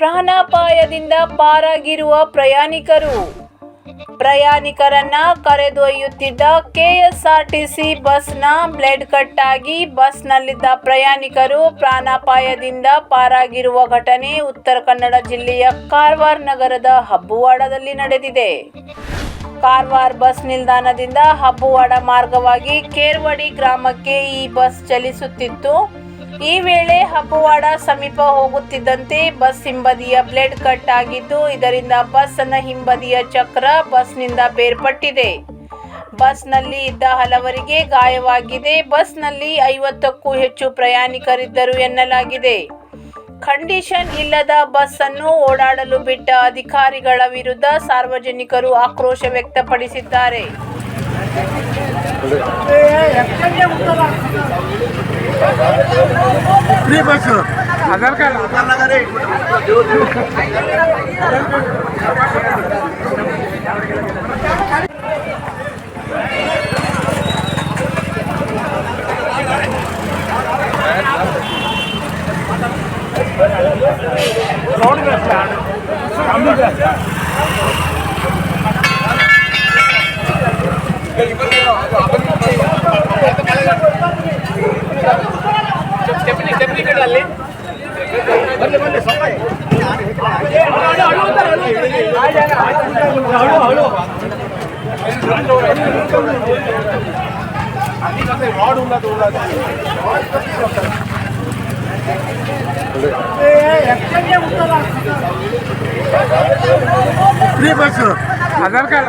ಪ್ರಾಣಾಪಾಯದಿಂದ ಪಾರಾಗಿರುವ ಪ್ರಯಾಣಿಕರು. ಪ್ರಯಾಣಿಕರನ್ನ ಕರೆದೊಯ್ಯುತ್ತಿದ್ದ ಕೆಎಸ್ಆರ್ಟಿಸಿ ಬಸ್ನ ಬ್ಲೇಡ್ ಕಟ್ ಆಗಿ ಬಸ್ನಲ್ಲಿದ್ದ ಪ್ರಯಾಣಿಕರು ಪ್ರಾಣಾಪಾಯದಿಂದ ಪಾರಾಗಿರುವ ಘಟನೆ ಉತ್ತರ ಕನ್ನಡ ಜಿಲ್ಲೆಯ ಕಾರವಾರ ನಗರದ ಹಬ್ಬುವಾಡದಲ್ಲಿ ನಡೆದಿದೆ. ಕಾರವಾರ ಬಸ್ ನಿಲ್ದಾಣದಿಂದ ಹಬ್ಬುವಾಡ ಮಾರ್ಗವಾಗಿ ಕೇರ್ವಡಿ ಗ್ರಾಮಕ್ಕೆ ಈ ಬಸ್ ಚಲಿಸುತ್ತಿತ್ತು. ಈ ವೇಳೆ ಹಬ್ಬವಾಡ ಸಮೀಪ ಹೋಗುತ್ತಿದ್ದಂತೆ ಬಸ್ ಹಿಂಬದಿಯ ಬ್ಲೇಡ್ ಕಟ್ ಆಗಿದ್ದು ಇದರಿಂದ ಬಸ್ನ ಹಿಂಬದಿಯ ಚಕ್ರ ಬಸ್ನಿಂದ ಬೇರ್ಪಟ್ಟಿದೆ. ಬಸ್ನಲ್ಲಿ ಇದ್ದ ಹಲವರಿಗೆ ಗಾಯವಾಗಿದೆ. ಬಸ್ನಲ್ಲಿ ಐವತ್ತಕ್ಕೂ ಹೆಚ್ಚು ಪ್ರಯಾಣಿಕರಿದ್ದರು ಎನ್ನಲಾಗಿದೆ. ಕಂಡೀಷನ್ ಇಲ್ಲದ ಬಸ್ ಅನ್ನು ಓಡಾಡಲು ಬಿಟ್ಟ ಅಧಿಕಾರಿಗಳ ವಿರುದ್ಧ ಸಾರ್ವಜನಿಕರು ಆಕ್ರೋಶ ವ್ಯಕ್ತಪಡಿಸಿದ್ದಾರೆ. Free bus Aadhaar card free bus Aadhaar card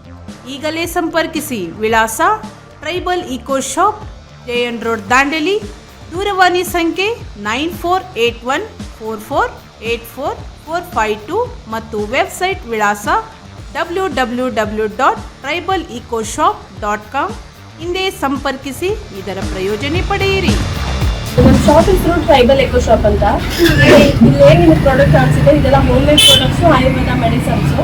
ಈಗಲೇ ಸಂಪರ್ಕಿಸಿ ವಿಳಾಸ ಟ್ರೈಬಲ್ ಇಕೋ ಶಾಪ್ ಜಯನ್ ರೋಡ್, ದಾಂಡೇಲಿ. ದೂರವಾಣಿ ಸಂಖ್ಯೆ nine four eight one four four eight four four five two ಮತ್ತು ವೆಬ್ಸೈಟ್ ವಿಳಾಸ W W W dot tribal eco shop dot com. ಹಿಂದೆ ಸಂಪರ್ಕಿಸಿ, ಇದರ ಪ್ರಯೋಜನೆ ಪಡೆಯಿರಿ. ನಮ್ಮ ಶಾಪ್ ಹೆಸರು ಟ್ರೈಬಲ್ ಎಕೋ ಶಾಪ್ ಅಂತ. ಇಲ್ಲಿ ಇಲ್ಲೇನು ಪ್ರಾಡಕ್ಟ್ ಕಾಣಿಸಿದೆ, ಇದೆಲ್ಲ home made products Ayurveda medicines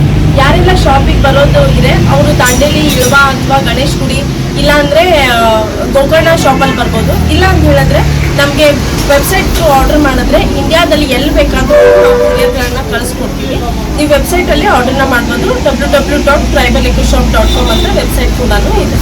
ಶಾಪಿಗೆ ಬರೋದು ಇದೆ. ಅವರು ದಾಂಡೇಲಿ ಇಲ್ವಾ ಅಥವಾ ಗಣೇಶ್ ಗುಡಿ ಇಲ್ಲ ಅಂದ್ರೆ ಆ, ಗೋಕರ್ಣ ಶಾಪಲ್ಲಿ ಬರ್ಬೋದು. ಇಲ್ಲ ಅಂತ ಹೇಳಿದ್ರೆ ನಮಗೆ ವೆಬ್ಸೈಟ್ ಆರ್ಡರ್ ಮಾಡಿದ್ರೆ ಇಂಡಿಯಾದಲ್ಲಿ ಎಲ್ಲಿ ಬೇಕಾದರೂ ನಾವು ಕೊರಿಯರ್ಗಳನ್ನ ಕಳಿಸ್ಕೊಡ್ತೀವಿ. ನೀವು ವೆಬ್ಸೈಟಲ್ಲಿ ಆರ್ಡರ್ನ ಮಾಡ್ಬೋದು W W dot tribal eco shop dot com ಅಂತ ವೆಬ್ಸೈಟ್ ಕೂಡ ಇದೆ.